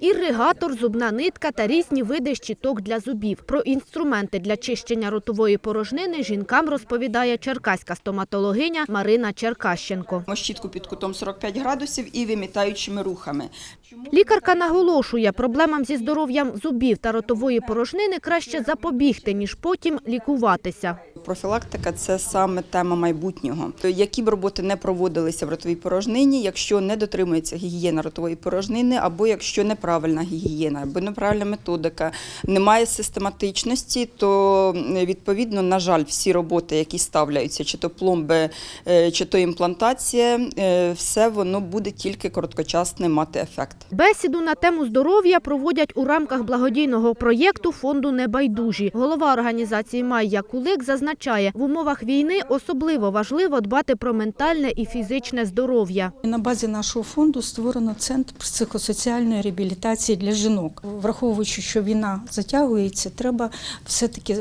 Іригатор, зубна нитка та різні види щіток для зубів. Про інструменти для чищення ротової порожнини жінкам розповідає черкаська стоматологиня Марина Черкащенко. щітку під кутом 45 градусів і вимітаючими рухами. Лікарка наголошує, проблемам зі здоров'ям зубів та ротової порожнини краще запобігти, ніж потім лікуватися. Профілактика це саме тема майбутнього. Які б роботи не проводилися в ротовій порожнині, якщо не дотримується гігієна ротової порожнини, або якщо неправильна гігієна, або неправильна методика, немає систематичності, то відповідно, на жаль, всі роботи, які ставляються, чи то пломби, е, чи то імплантація, е, все воно буде тільки короткочасний мати ефект. Бесіду на тему здоров'я проводять у рамках благодійного проєкту фонду Небайдужі. Голова організації Майя Кулик зазначає, в умовах війни особливо важливо дбати про ментальне і фізичне здоров'я. На базі нашого фонду створено центр психосоціальної реабілітації для жінок. Враховуючи, що війна затягується, треба все-таки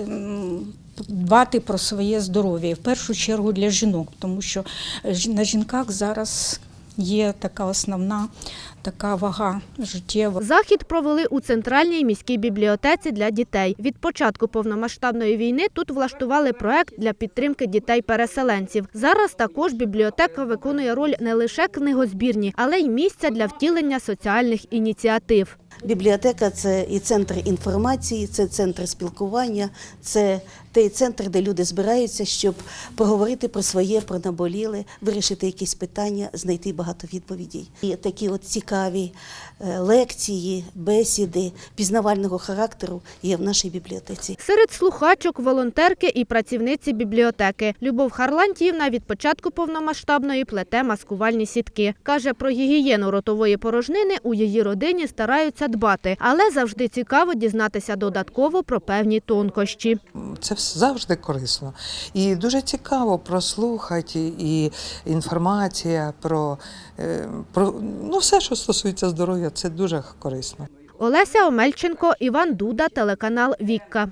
дбати про своє здоров'я, в першу чергу для жінок, тому що на жінках зараз є така основна така вага життєва. Захід провели у центральній міській бібліотеці для дітей. Від початку повномасштабної війни тут влаштували проект для підтримки дітей-переселенців. Зараз також бібліотека виконує роль не лише книгозбірні, але й місця для втілення соціальних ініціатив. Бібліотека це і центр інформації, це центр спілкування, це той центр, де люди збираються, щоб поговорити про своє, про наболіле, вирішити якісь питання, знайти багато відповідей. І такі от цікаві е, лекції, бесіди пізнавального характеру є в нашій бібліотеці. Серед слухачок, волонтерки і працівниці бібліотеки. Любов Харлантіївна від початку повномасштабної плете маскувальні сітки. Каже, про гігієну ротової порожнини у її родині стараються дбати, але завжди цікаво дізнатися додатково про певні тонкощі. Це завжди корисно. І дуже цікаво прослухати і інформація про, е, про ну, все, що стосується здоров'я, це дуже корисно. Олеся Омельченко, Іван Дуда, телеканал Вікка.